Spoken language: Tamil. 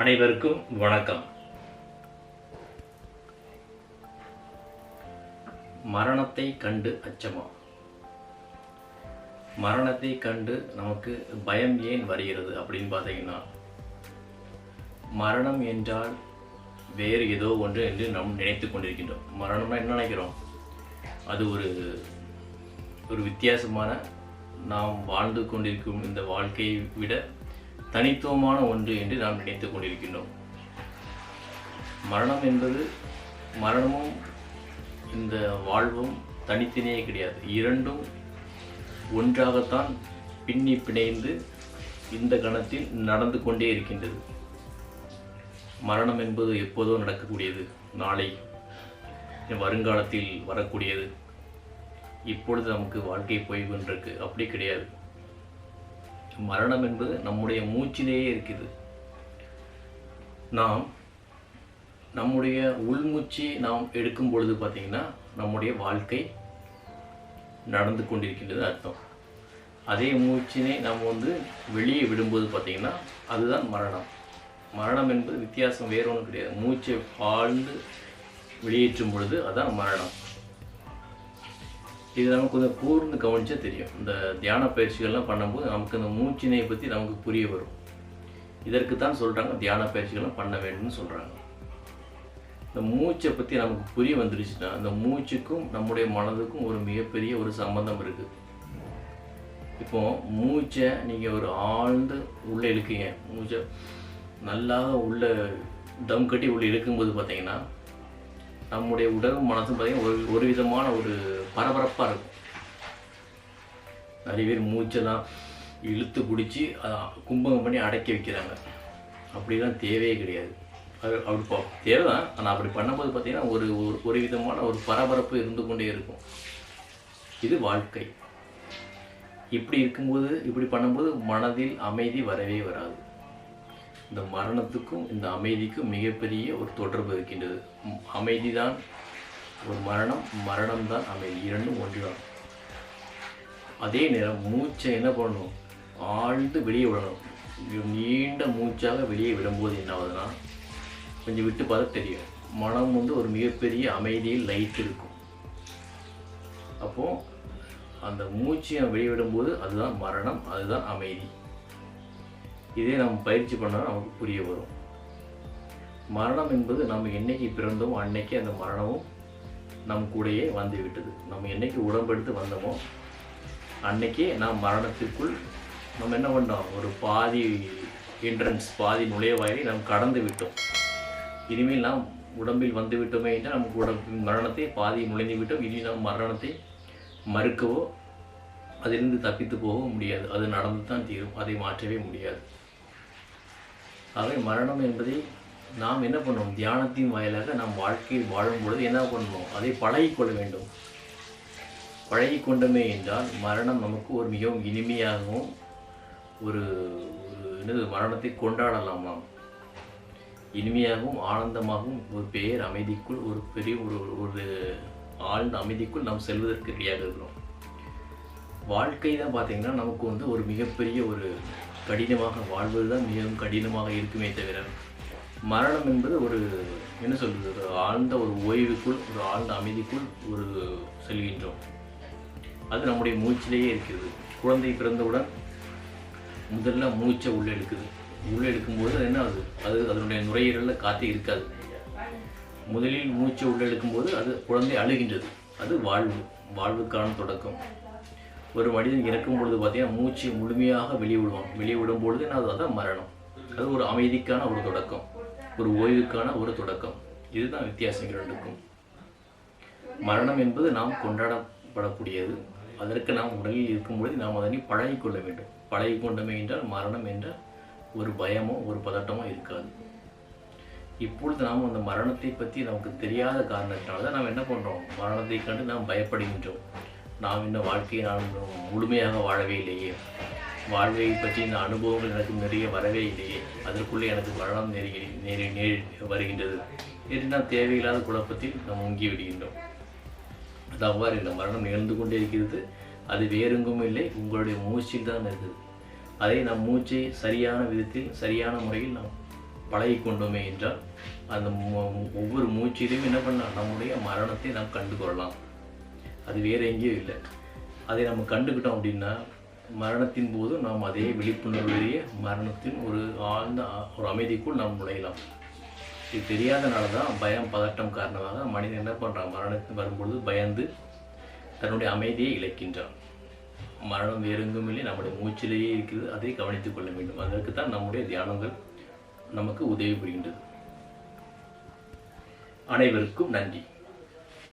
அனைவருக்கும் வணக்கம். மரணத்தை கண்டு அச்சமா? மரணத்தை கண்டு நமக்கு பயம் ஏன் வருகிறது அப்படின்னு பார்த்தீங்கன்னா மரணம் என்றால் வேறு ஏதோ ஒன்று என்று நாம் நினைத்து கொண்டிருக்கின்றோம். மரணம்னா என்ன நினைக்கிறோம்? அது ஒரு ஒரு வித்தியாசமான நாம் வாழ்ந்து கொண்டிருக்கும் இந்த வாழ்க்கையை விட தனித்துவமான ஒன்று என்று நாம் நினைத்து கொண்டிருக்கின்றோம். மரணம் என்பது மரணமும் இந்த வாழ்வும் தனித்தனியே கிடையாது. இரண்டும் ஒன்றாகத்தான் பின்னி பிணைந்து இந்த கணத்தில் நடந்து கொண்டே இருக்கின்றது. மரணம் என்பது எப்போதோ நடக்கக்கூடியது. நாளை வருங்காலத்தில் வரக்கூடியது. இப்பொழுது நமக்கு வாழ்க்கை போய் கொண்டிருக்கு அப்படி கிடையாது. மரணம் என்பது நம்முடைய மூச்சிலேயே இருக்குது. நாம் நம்முடைய உள்மூச்சு நாம் எடுக்கும் பொழுது பார்த்திங்கன்னா நம்முடைய வாழ்க்கை நடந்து கொண்டிருக்கின்றது அர்த்தம். அதே மூச்சினை நாம் வந்து வெளியே விடும்போது பார்த்திங்கன்னா அதுதான் மரணம். மரணம் என்பது வித்தியாசம் வேறு ஒன்றும் கிடையாது. மூச்சை ஆழ்ந்து வெளியேற்றும் பொழுது அதான் மரணம். இது நமக்கு கொஞ்சம் கூர்ந்து கவனிச்சா தெரியும். இந்த தியான பயிற்சிகள்லாம் பண்ணும்போது நமக்கு இந்த மூச்சினை பற்றி நமக்கு புரிய வரும். இதற்கு தான் சொல்கிறாங்க தியான பயிற்சிகள்லாம் பண்ண வேண்டும்னு சொல்கிறாங்க இந்த மூச்சை பற்றி நமக்கு புரிய வந்துருச்சுன்னா அந்த மூச்சுக்கும் நம்முடைய மனதுக்கும் ஒரு மிகப்பெரிய ஒரு சம்பந்தம் இருக்குது இப்போ மூச்சை நீங்கள் ஒரு ஆழ்ந்து உள்ளே இழுக்கீங்க. மூச்சை நல்லா உள்ள தம் கட்டி உள்ளே இழுக்கும்போது பார்த்தீங்கன்னா நம்முடைய உடலும் மனசும் பார்த்தீங்கன்னா ஒரு ஒரு விதமான ஒரு பரபரப்பாக இருக்கும். நிறைய பேர் மூச்செல்லாம் இழுத்து பிடிச்சி அதை கும்பகம் பண்ணி அடக்கி வைக்கிறாங்க. அப்படிலாம் தேவையே கிடையாது. அது அப்படி பா தேவை தான் ஆனால் அப்படி பண்ணும்போது பார்த்தீங்கன்னா ஒரு ஒரு- ஒரு விதமான ஒரு பரபரப்பு இருந்து கொண்டே இருக்கும். இது வாழ்க்கை. இப்படி இருக்கும்போது இப்படி பண்ணும்போது மனதில் அமைதி வரவே வராது. இந்த மரணத்துக்கும் இந்த அமைதிக்கும் மிகப்பெரிய ஒரு தொடர்பு இருக்கின்றது. அமைதி தான் ஒரு மரணம் மரணம் தான் அமைதி இரண்டும் ஒன்றுதான் அதே நேரம் மூச்சை என்ன பண்ணணும்? ஆழ்ந்து வெளியே விடணும். நீண்ட மூச்சாக வெளியே விடும்போது என்ன ஆகுதுன்னா கொஞ்சம் விட்டு பார்த்தா தெரியும். மனம் வந்து ஒரு மிகப்பெரிய அமைதியில் லைட் இருக்கும். அப்போது அந்த மூச்சையை வெளியே விடும்போது அதுதான் மரணம் அதுதான் அமைதி. இதே நம்ம பயிற்சி பண்ணால் நமக்கு புரிய வரும். மரணம் என்பது நம்ம என்னைக்கு பிறந்தோம் அன்னைக்கு அந்த மரணமும் நம் கூடையே வந்து விட்டது நம்ம என்னைக்கு உடம்பெடுத்து வந்தோமோ அன்னைக்கே நாம் மரணத்திற்குள் நம்ம என்ன பண்ணோம்? ஒரு பாதி என்ட்ரன்ஸ் பாதி நுழைவாயிலை நாம் கடந்து விட்டோம். இனிமேல் நாம் உடம்பில் வந்து விட்டோமே என்றால் நமக்கு உடம்பு மரணத்தை பாதி நுழைந்து விட்டோம். இனி நாம் மரணத்தை மறுக்கவோ அதிலிருந்து தப்பித்து போகவும் முடியாது. அது நடந்து தான் தீரும். அதை மாற்றவே முடியாது. ஆகவே மரணம் என்பதை நாம் என்ன பண்ணணும் தியானத்தின் வாயிலாக நாம் வாழ்க்கையில் வாழும் பொழுது என்ன பண்ணணும் அதை பழகிக்கொள்ள வேண்டும். பழகி கொண்டோமே என்றால் மரணம் நமக்கு ஒரு மிகவும் இனிமையாகவும் ஒரு ஒரு என்னது மரணத்தை கொண்டாடலாம் நாம் இனிமையாகவும் ஆனந்தமாகவும் ஒரு பேர் அமைதிக்குள் ஒரு பெரிய ஒரு ஒரு ஆழ்ந்த அமைதிக்குள் நாம் செல்வதற்கு ரெடியாக இருக்கிறோம். வாழ்க்கை தான் பார்த்திங்கன்னா நமக்கு வந்து ஒரு மிகப்பெரிய ஒரு கடினமாக வாழ்வது தான் மிகவும் கடினமாக இருக்குமே தவிர மரணம் என்பது ஒரு என்ன சொல்கிறது ஒரு ஆழ்ந்த ஒரு ஓய்வுக்குள் ஒரு ஆழ்ந்த அமைதிக்குள் ஒரு செல்கின்றோம். அது நம்முடைய மூச்சிலேயே இருக்கிறது. குழந்தை பிறந்தவுடன் முதல்ல மூச்சை உள்ளே எடுக்குது. உள்ளே எடுக்கும்போது அது என்ன ஆகுது அது அதனுடைய நுரையீரலில் காற்றே இருக்காது. முதலில் மூச்சை உள்ளே எடுக்கும்போது அது குழந்தை அழுகின்றது. அது வாழ்வு வாழ்வுக்கான தொடக்கம். ஒரு மனிதன் இறக்கும் பொழுது பார்த்தீங்கன்னா மூச்சு முழுமையாக வெளியே விடுவான். வெளியே விடும் பொழுது என்ன அதான் மரணம். அது ஒரு அமைதிக்கான ஒரு தொடக்கம். ஒரு ஓய்வுக்கான ஒரு தொடக்கம். இதுதான் வித்தியாசம் இரண்டுக்கும். மரணம் என்பது நாம் கொண்டாடப்படக்கூடியது. அதற்கு நாம் உடலில் இருக்கும்பொழுது நாம் அதனை பழகிக்கொள்ள வேண்டும். பழகிக்கொண்டோமே என்றால் மரணம் என்ற ஒரு பயமோ ஒரு பதட்டமோ இருக்காது. இப்பொழுது நாம் அந்த மரணத்தை பற்றி நமக்கு தெரியாத காரணத்தினால தான் நாம் என்ன பண்ணுறோம் மரணத்தை கண்டு நாம் பயப்படுகின்றோம். நாம் இன்னும் வாழ்க்கையை நாம் முழுமையாக வாழவே இல்லையே. வாழ்வை பற்றி இந்த அனுபவங்கள் எனக்கு நிறைய வரவே இல்லையே. அதற்குள்ளே எனக்கு மரணம் நெருங்கி நேரி நேரி வருகின்றது. என்று நாம் தேவையில்லாத குழப்பத்தில் நாம் முங்கி விடுகின்றோம். அது அவ்வாறு இல்லை மரணம் நிகழ்ந்து கொண்டே இருக்கிறது. அது வேறெங்கும் இல்லை உங்களுடைய மூச்சில் தான் இருக்குது. அதை நம் மூச்சை சரியான விதத்தில் சரியான முறையில் நாம் பழகி கொண்டோமே என்றால் அந்த ஒவ்வொரு மூச்சிலையும் என்ன பண்ணலாம்? நம்முடைய மரணத்தை நாம் கண்டு கொள்ளலாம் அது வேற எங்கேயும் இல்லை. அதை நம்ம கண்டுக்கிட்டோம் அப்படின்னா மரணத்தின் போது நாம் அதே விழிப்புணர்விலேயே மரணத்தின் ஒரு ஆழ்ந்த ஒரு அமைதிக்குள் நாம் நுழையலாம். இது தெரியாதனால தான் பயம் பதட்டம் காரணமாக மனிதன் என்ன பண்ணுறான் மரணத்துக்கு வரும்பொழுது பயந்து தன்னுடைய அமைதியை இழக்கின்றான். மரணம் வேறெங்கும் இல்லை நம்முடைய மூச்சிலேயே இருக்கிறது. அதை கவனித்துக் கொள்ள வேண்டும். அதற்கு தான் நம்முடைய தியானங்கள் நமக்கு உதவி புரிகின்றது. அனைவருக்கும் நன்றி.